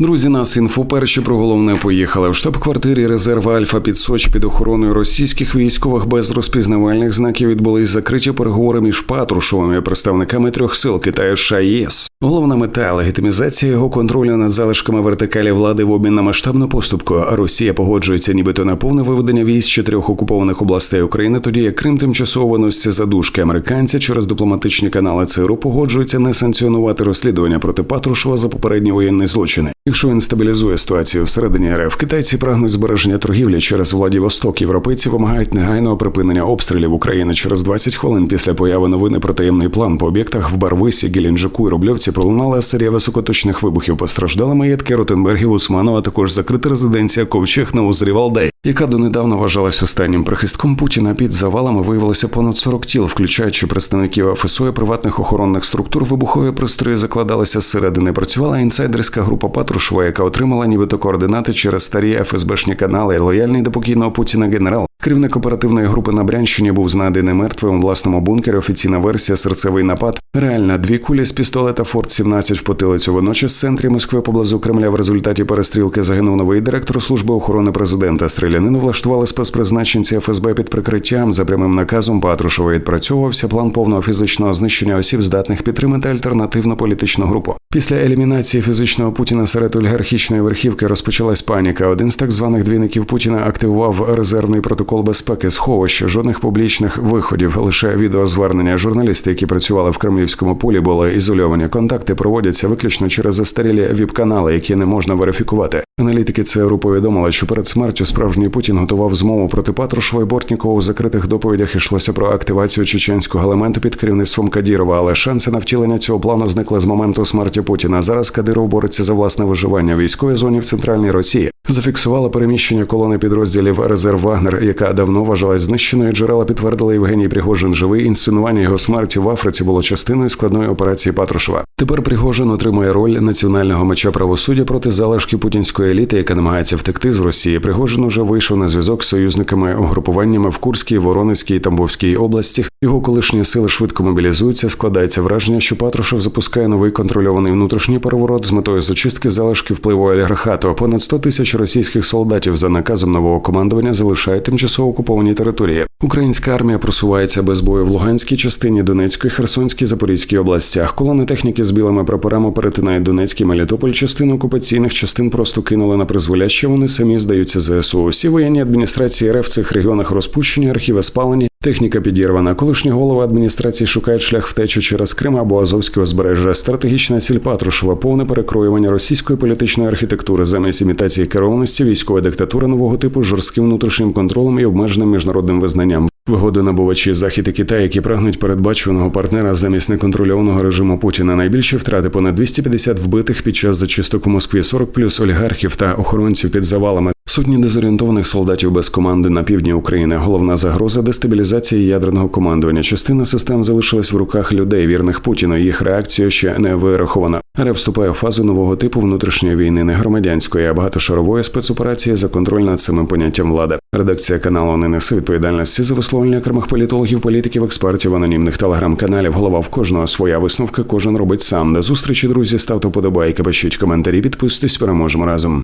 Друзі, нас інфо перші про головне поїхали в штаб-квартирі резерв Альфа під Соч під охороною російських військових без розпізнавальних знаків відбулись закриті переговори між Патрушевими представниками трьох сил Китаю США і ЄС. Головна мета легітимізація його контролю над залишками вертикалі влади в обмін на масштабну поступку. Росія погоджується, нібито на повне виведення військ чотирьох окупованих областей України, тоді як Крим тимчасово виноситься за дужки. Американці через дипломатичні канали ЦРУ погоджуються не санкціонувати розслідування проти Патрушева за попередні воєнні злочини. Якщо він стабілізує ситуацію всередині РФ, китайці прагнуть збереження торгівлі через Владивосток. Європейці вимагають негайного припинення обстрілів України через 20 хвилин після появи новини про таємний план по об'єктах в Барвисі, Геленджику і Рубльовці пролунала серія високоточних вибухів. Постраждали маєтки Ротенбергів, Усманова, також закрита резиденція Ковчег на озері Валдай, яка донедавна вважалась останнім прихистком Путіна. Під завалами виявилося понад 40 тіл, включаючи представників ФСО і приватних охоронних структур. Вибухові пристрої закладалися зсередини. Працювала інсайдерська група Патрушева, яка отримала нібито координати через старі ФСБшні канали. Лояльний до покійного Путіна генерал. Керівник оперативної групи на Брянщині був знайдений мертвим у власному бункері. Офіційна версія серцевий напад. Реальна дві кулі з пістолета Форт 17 в потилицю. Водночас в центрі Москви поблизу Кремля в результаті перестрілки загинув новий директор служби охорони президента. Стрілянину влаштували спецпризначенці ФСБ під прикриттям. За прямим наказом Патрушева відпрацьовувався план повного фізичного знищення осіб, здатних підтримати альтернативну політичну групу. Після елімінації фізичного Путіна серед олігархічної верхівки розпочалась паніка. Один з так званих двійників Путіна активував резервний протокол безпеки сховища. Жодних публічних виходів, лише відеозвернення. Журналісти, які працювали в кремлівському полі, були ізольовані. Контакти проводяться виключно через застарілі віп-канали, які не можна верифікувати. Аналітики ЦРУ повідомили, що перед смертю справжній Путін готував змову проти Патрушева і Бортнікова. У закритих доповідях йшлося про активацію чеченського елементу під керівництвом Кадірова, але шанси на втілення цього плану зникли з моменту смерті Путіна. Зараз Кадиров бореться за власне виживання в військовій зоні в центральній Росії. Зафіксували переміщення колони підрозділів резерв Вагнер, яка давно вважалась знищеною. Джерела підтвердили Євгеній Пригожин живий. Інсценування його смерті в Африці було частиною складної операції Патрушева. Тепер Пригожин отримує роль національного меча правосуддя проти залишки путінської еліти, яка намагається втекти з Росії. Пригожин уже вийшов на зв'язок з союзниками угрупуваннями в Курській, Воронезькій Тамбовській областях. Його колишні сили швидко мобілізуються. Складається враження, що Патрушев запускає новий контрольований внутрішній переворот з метою зачистки залишки впливу олігархату. Понад 100 тисяч російських солдатів за наказом нового командування залишає тимчасово окуповані території. Українська армія просувається без бою в Луганській частині, Донецької, Херсонській, Запорізькій областях. Колони техніки з білими прапорами перетинають Донецький Мелітополь. Частину окупаційних частин просто кинули на призволяще. Вони самі здаються ЗСУ. Усі воєнні адміністрації РФ в цих регіонах розпущені, архіви спалені. Техніка підірвана. Колишні голови адміністрації шукають шлях втечі через Крим або Азовське узбережжя. Стратегічна ціль Патрушева, повне перекроювання російської політичної архітектури замість імітації керованості, військової диктатури нового типу жорстким внутрішнім контролем і обмеженим міжнародним визнанням. Вигодонабувачі Захід і Китай, які прагнуть передбачуваного партнера замість неконтрольованого режиму Путіна. Найбільші втрати понад 250 вбитих під час зачисток у Москві, 40 плюс олігархів та охоронців під завалами. Сотні дезорієнтованих солдатів без команди на півдні України. Головна загроза дестабілізації ядерного командування. Частина систем залишилась в руках людей, вірних Путіну. Їх реакція ще не вирахована. РФ вступає в фазу нового типу внутрішньої війни, не громадянської, а багатошарової спецоперації за контроль над цим поняттям влади. Редакція каналу не несе відповідальності за висловлення окремих політологів, політиків, експертів, анонімних телеграм-каналів. Голова в кожного своя висновка. Кожен робить сам. До зустрічі, друзі. Ставте подобайки, пишіть коментарі, підписуйтесь. Переможемо разом.